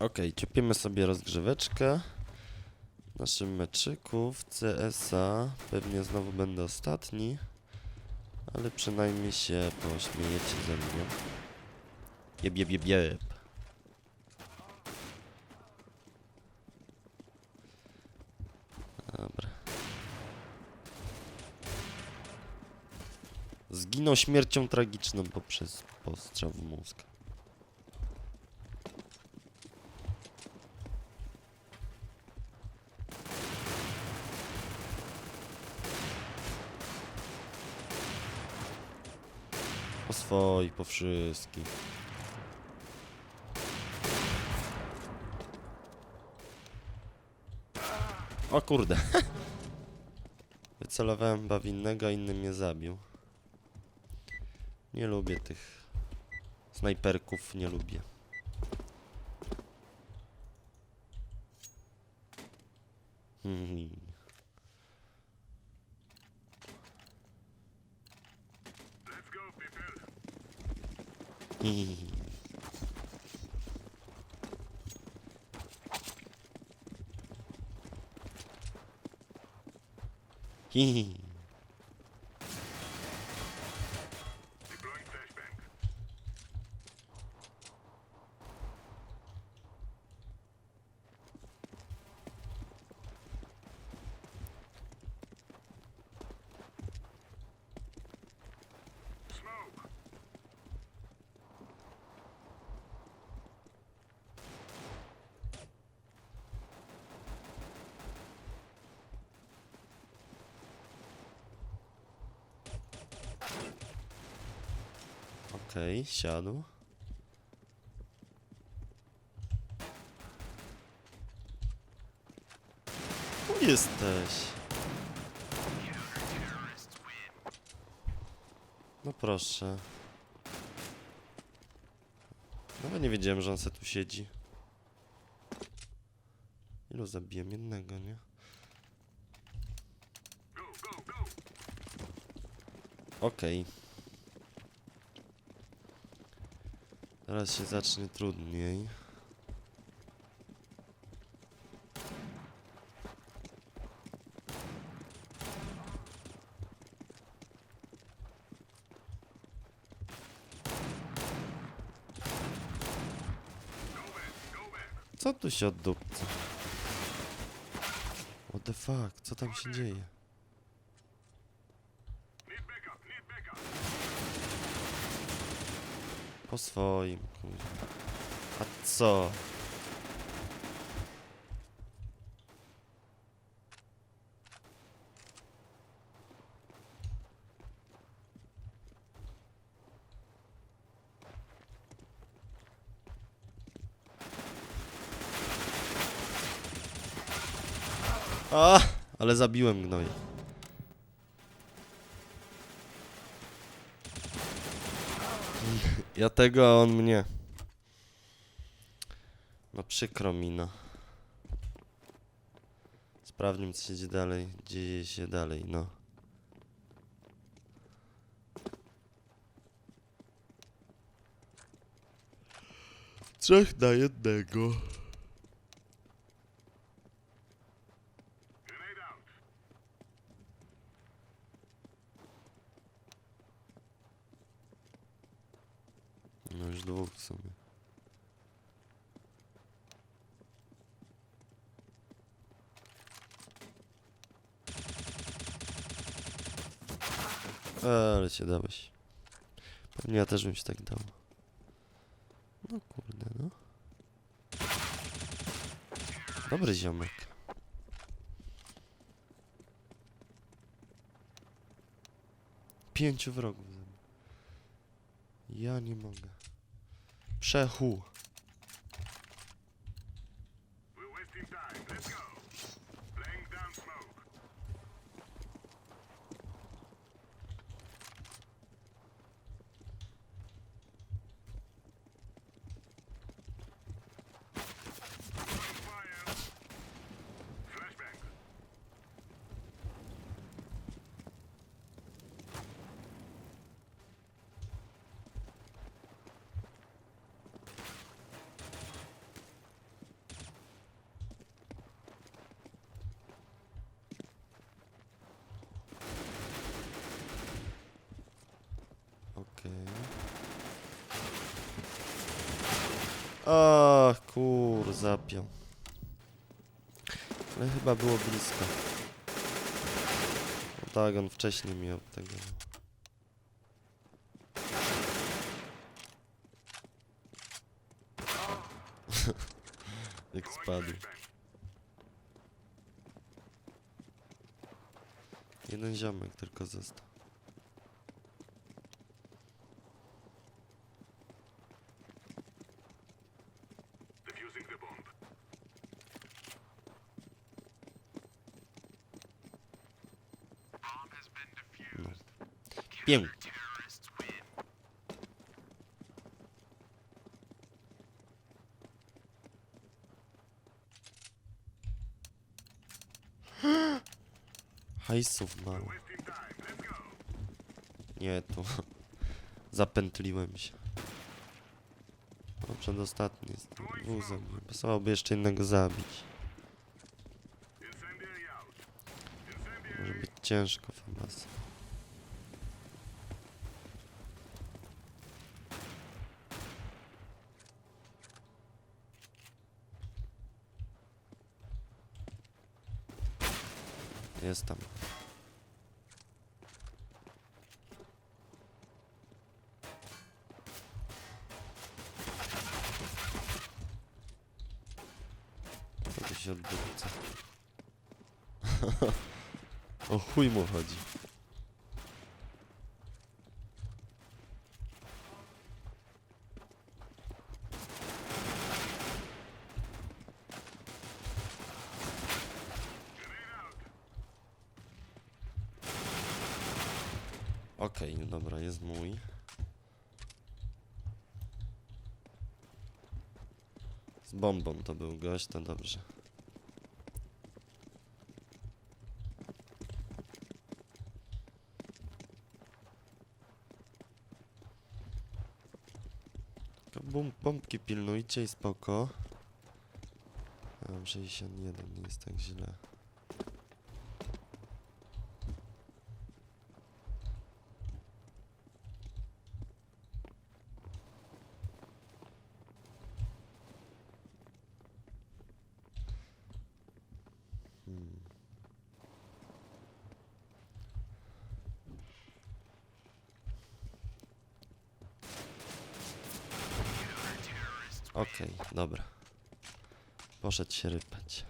Okej, ciupimy sobie rozgrzeweczkę. W naszym meczyku w CSA. Pewnie znowu będę ostatni. Ale przynajmniej się pośmiejecie ze mnie. Jeb, jeb, jeb, jeb. Dobra. Zginął śmiercią tragiczną poprzez postrzał w mózg. Swoich, po wszystkich. O kurde. Wycelowałem chyba w innego, a inny mnie zabił. Nie lubię tych snajperków, nie lubię. Hee. Okej, siadł. Tu jesteś. No proszę. Nawet nie wiedziałem, że on se tu siedzi. Ilu zabiłem? Jednego, nie? Okej. Teraz się zacznie trudniej. Co tu się oddupca? What the fuck? Co tam się dzieje? Swoim. A co? A, ale zabiłem gnoja. Ja tego, a on mnie. No przykro mi, no. Sprawdźmy, co się dzieje dalej. Dzieje się dalej, no. Trzech na jednego. No już dwóch w sumie. Ale się dałeś. Pewnie ja też bym się tak dał. No kurde, no. Dobry ziomek. Pięciu wrogów. Ja nie mogę. Przechu. A kur, zapiął. Ale chyba było blisko. No tak, on wcześniej miał tego. Jak spadł. Jeden ziomek tylko został. No. Pię. Hajsów mało. Nie, to zapętliłem się. No, przedostatni jest. Zabiłem. Pasowałoby jeszcze innego zabić. Może być ciężko, Famas. Jest tam. Co tu się o chuj mu chodzi. Okej, dobra, jest mój. Z bombą to był gość, to dobrze. Bum- Bombki pilnujcie i spoko. Mam 61, nie jest tak źle. Hmm. Okej, dobra. Poszedł się rypać.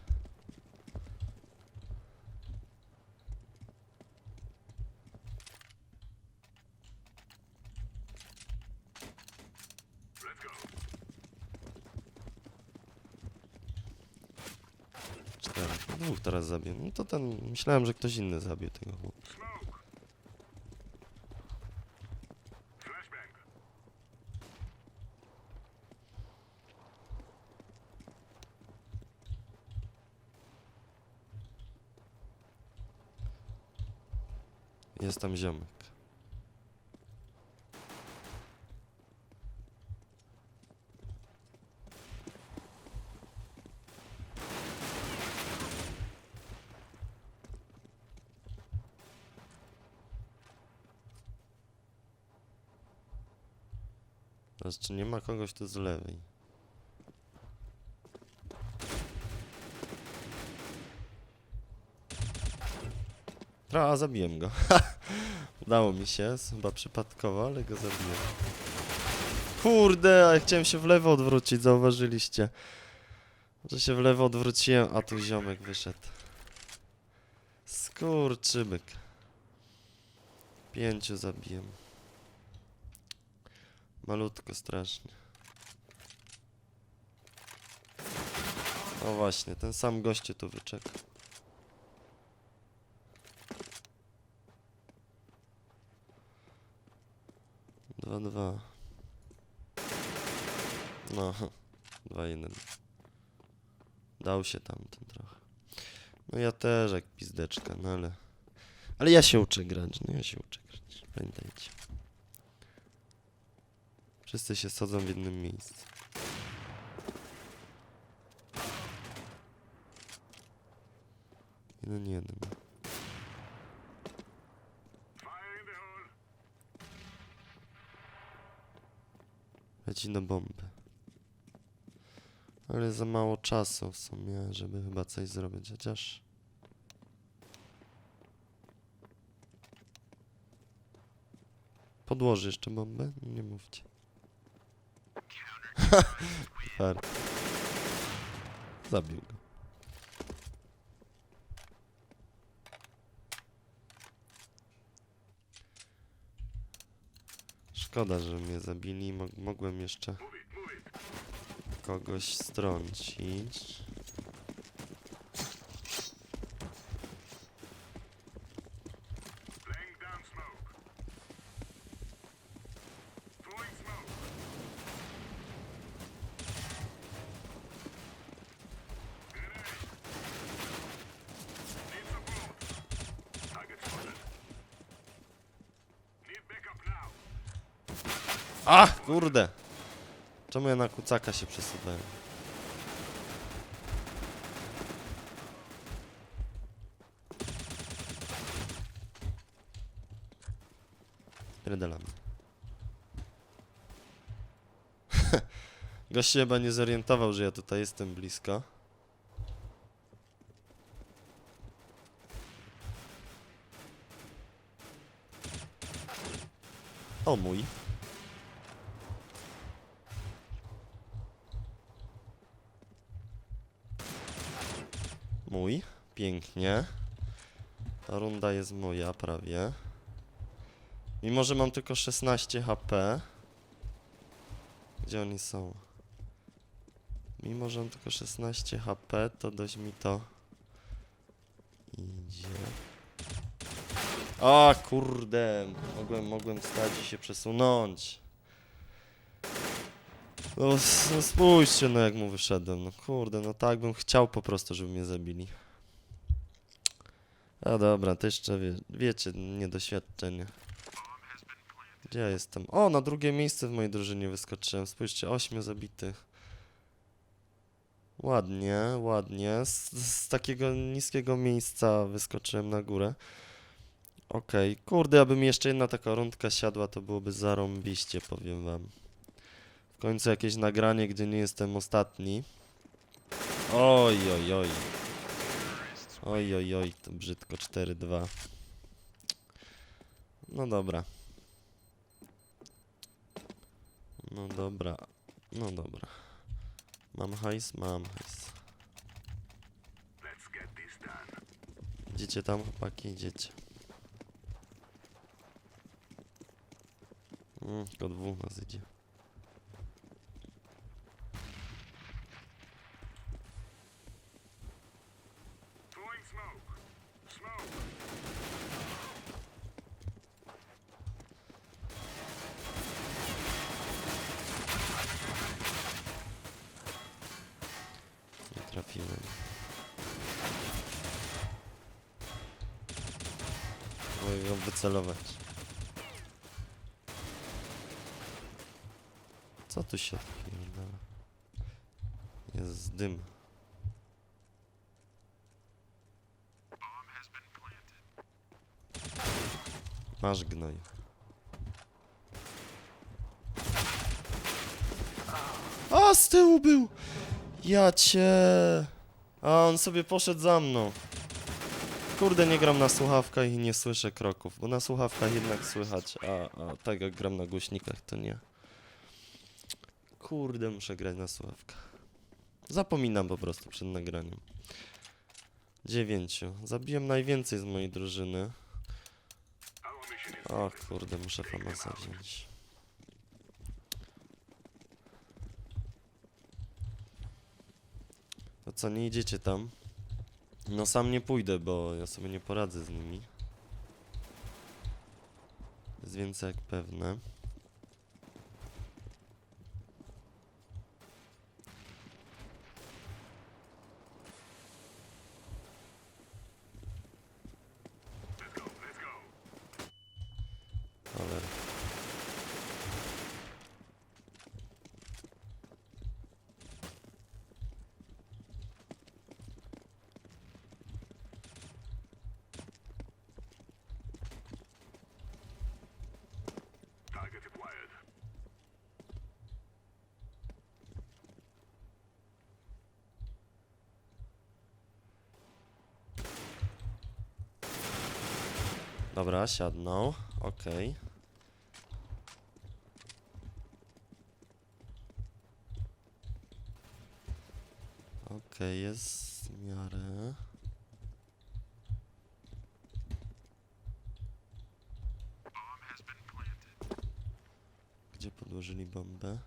Dwóch teraz zabił. No to ten. Myślałem, że ktoś inny zabił tego chłopa. Jest tam ziomek. Teraz czy nie ma kogoś tu z lewej? Tra, zabiłem go. Udało mi się, chyba przypadkowo, ale go zabiłem. Kurde, a ja chciałem się w lewo odwrócić, zauważyliście. Że się w lewo odwróciłem, a tu ziomek wyszedł. Skurczybyk. Pięciu zabiłem. Malutko strasznie. O właśnie, ten sam gościu tu wyczekał. Dwa, dwa. No, dwa, jeden. Dał się tamten trochę. No ja też jak pizdeczka, no ale... Ale ja się uczę grać, no ja się uczę grać, pamiętajcie. Wszyscy się sadzą w jednym miejscu. Jeden, jeden. Leci na bombę. Ale za mało czasu w sumie, żeby chyba coś zrobić, chociaż... Podłoży jeszcze bombę? Nie mówcie. Zabił go. Szkoda, że mnie zabili. Mo mogłem jeszcze kogoś strącić. Kurde! Czemu ja na kucaka się przesuwałem? Pierdelamy. Gość się chyba nie zorientował, że ja tutaj jestem blisko. O mój. Mój. Pięknie. Ta runda jest moja prawie. Mimo, że mam tylko 16 HP. Gdzie oni są? Mimo, że mam tylko 16 HP, to dość mi to idzie. A kurde, mogłem, mogłem stać i się przesunąć. No, no spójrzcie, no jak mu wyszedłem. No kurde, no tak bym chciał po prostu, żeby mnie zabili. A dobra, to jeszcze wie, wiecie, niedoświadczenie. Gdzie ja jestem? O, na drugie miejsce w mojej drużynie wyskoczyłem. Spójrzcie, ośmiu zabitych. Ładnie, ładnie. Z, z takiego niskiego miejsca wyskoczyłem na górę. Okej, kurde, aby mi jeszcze jedna taka rundka siadła, to byłoby zarąbiście, powiem wam. W końcu jakieś nagranie, gdzie nie jestem ostatni. Oj, oj, oj. Oj, oj, oj, to brzydko 4-2. No dobra. No dobra, no dobra. Mam hajs? Mam hajs. Idziecie tam, chłopaki, idziecie. Mm, tylko dwóch nas idzie. Throwing smoke. Smoke. Nie trafiłem. Mogę go wycelować. Co tu się odpierdala? Jest dym. Masz gnoj. A, z tyłu był! Ja cię... A, on sobie poszedł za mną. Kurde, nie gram na słuchawkach i nie słyszę kroków, bo na słuchawkach jednak słychać, a, a tak jak gram na głośnikach, to nie. Kurde, muszę grać na słuchawkach. Zapominam po prostu przed nagraniem. Dziewięciu. Zabiłem najwięcej z mojej drużyny. O kurde, muszę famasa wziąć. To co, nie idziecie tam? No sam nie pójdę, bo ja sobie nie poradzę z nimi. Jest więcej jak pewne. Dobra, siadną. Okej. Okej, jest w miarę. Gdzie podłożyli bombę?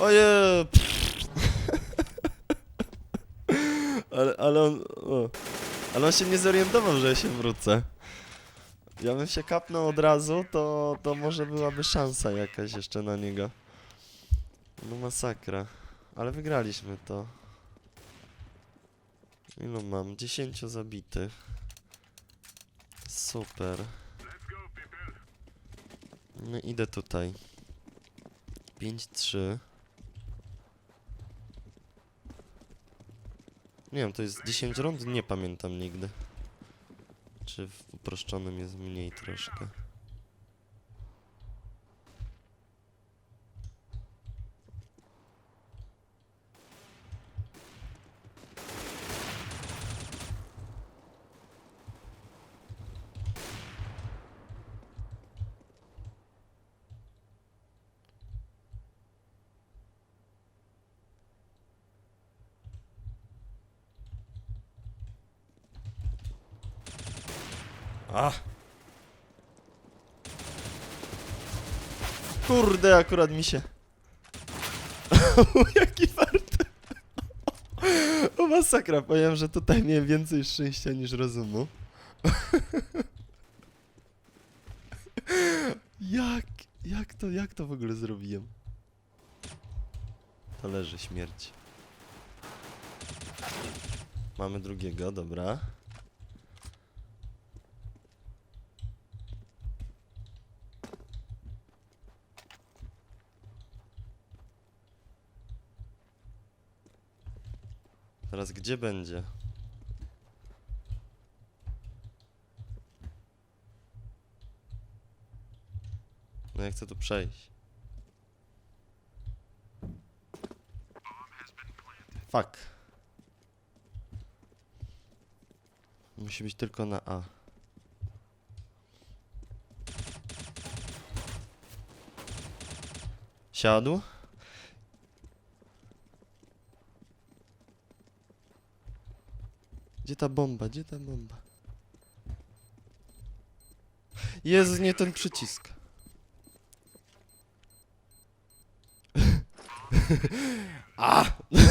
Ojej! Ale, ale on... O. Ale on się nie zorientował, że ja się wrócę. Ja bym się kapnął od razu, to, to może byłaby szansa jakaś jeszcze na niego. No masakra. Ale wygraliśmy to. Ilu mam? 10 zabitych. Super. No idę tutaj. 5-3. Nie wiem, to jest 10 rund? Nie pamiętam nigdy. Czy w uproszczonym jest mniej troszkę? A! Kurde, akurat mi się. Jaki fart. O masakra, powiem, że tutaj miałem więcej szczęścia niż rozumu. jak, jak to, jak to w ogóle zrobiłem? To leży śmierć. Mamy drugiego, dobra. Teraz gdzie będzie? No ja chcę tu przejść. Fuck. Musi być tylko na A. Siadł? Gdzie ta bomba? Gdzie ta bomba? Jezu, nie ten przycisk. A!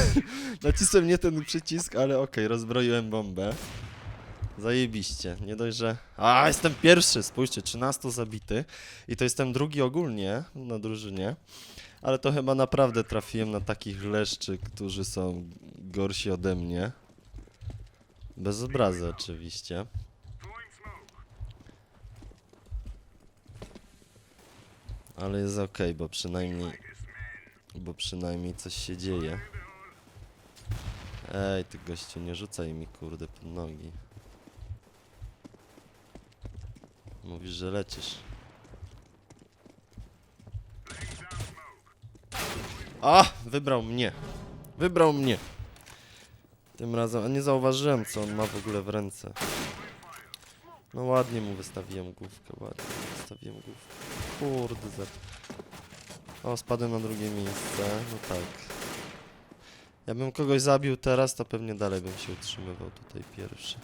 Nacisłem nie ten przycisk, ale okej, rozbroiłem bombę. Zajebiście. Nie dość, że... A, jestem pierwszy! Spójrzcie, 13 zabity. I to jestem drugi ogólnie na drużynie. Ale to chyba naprawdę trafiłem na takich leszczy, którzy są gorsi ode mnie. Bez obrazy oczywiście. Ale jest ok, bo przynajmniej... Bo przynajmniej coś się dzieje. Ej, ty gościu, nie rzucaj mi kurde pod nogi. Mówisz, że lecisz. A! Wybrał mnie. Wybrał mnie. Tym razem, a nie zauważyłem, co on ma w ogóle w ręce. No ładnie mu wystawiłem główkę, ładnie mu wystawiłem główkę. Kurde, za... O, spadłem na drugie miejsce, no tak. Jakbym kogoś zabił teraz, to pewnie dalej bym się utrzymywał tutaj pierwszy.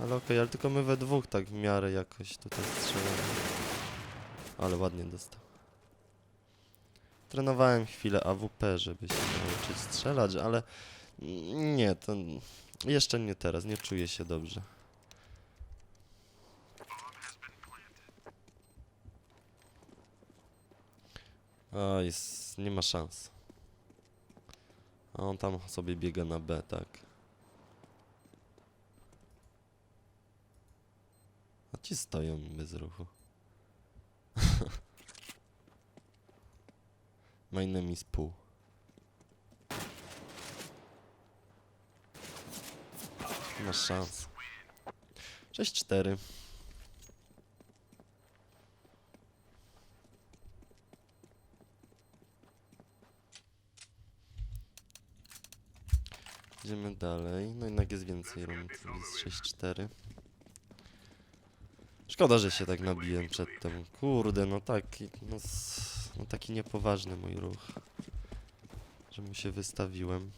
Ale okej, ale tylko my we dwóch tak w miarę jakoś tutaj strzelamy. Ale ładnie dostał. Trenowałem chwilę AWP, żeby się nauczyć strzelać, ale nie, to jeszcze nie teraz, nie czuję się dobrze. A, jest, nie ma szans. A on tam sobie biega na B, tak. A ci stoją bez ruchu. My name is Pół. Masz szans. 6-4. Idziemy dalej. No jednak jest więcej rund. Jest 6-4. Szkoda, że się tak nabiłem przedtem. Kurde, no taki, no, no taki niepoważny mój ruch. Że mu się wystawiłem.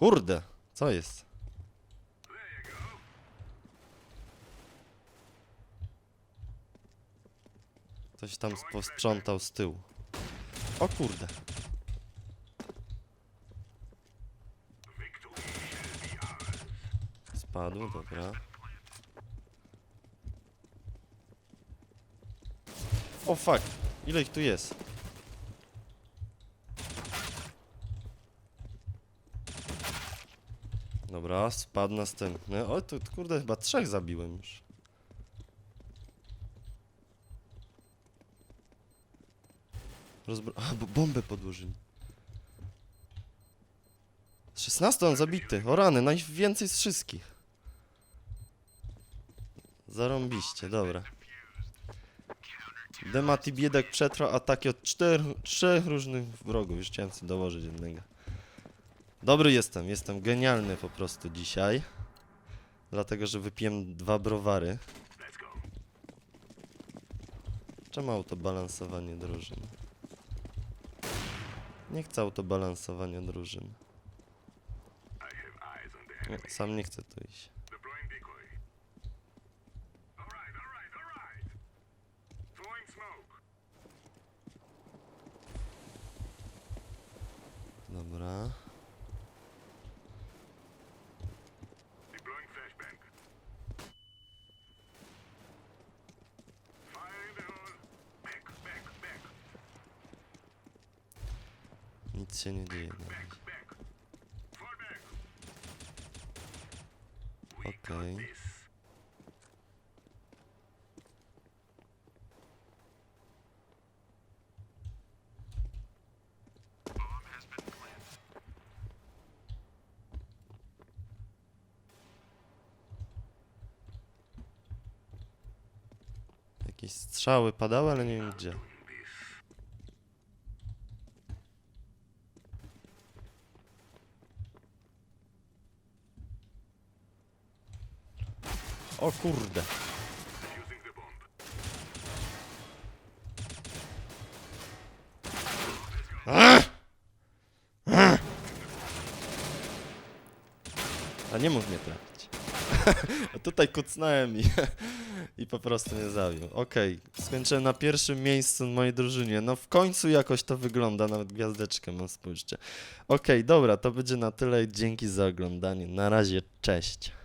Kurde, co jest? Ktoś tam posprzątał z tyłu. O kurde. Victory shall be ours. Spadł, dobra. O fuck! Ile ich tu jest? Dobra, spadł następny. O, tu kurde, chyba trzech zabiłem już. Rozbro... A, bo bombę podłożyli. 16 on zabity. O rany, najwięcej z wszystkich. Zarąbiście, dobra. Demat i biedek przetrwał ataki od czterech, trzech różnych wrogów. Już chciałem sobie dołożyć jednego. Dobry jestem, jestem genialny po prostu dzisiaj. Dlatego, że wypiłem dwa browary. Czemu autobalansowanie drużyn? Nie chcę autobalansowania drużyn. Nie, sam nie chcę tu iść. Deploying Się nie dzieje Okej. Jakieś strzały padały, ale nie wiem gdzie. O kurde. A nie mógł mnie trafić. Tutaj kucnąłem i, i po prostu mnie zabił. Okej, skończyłem na pierwszym miejscu w mojej drużynie. No w końcu jakoś to wygląda, nawet gwiazdeczkę mam, spójrzcie. Okej, dobra, to będzie na tyle. Dzięki za oglądanie. Na razie, cześć.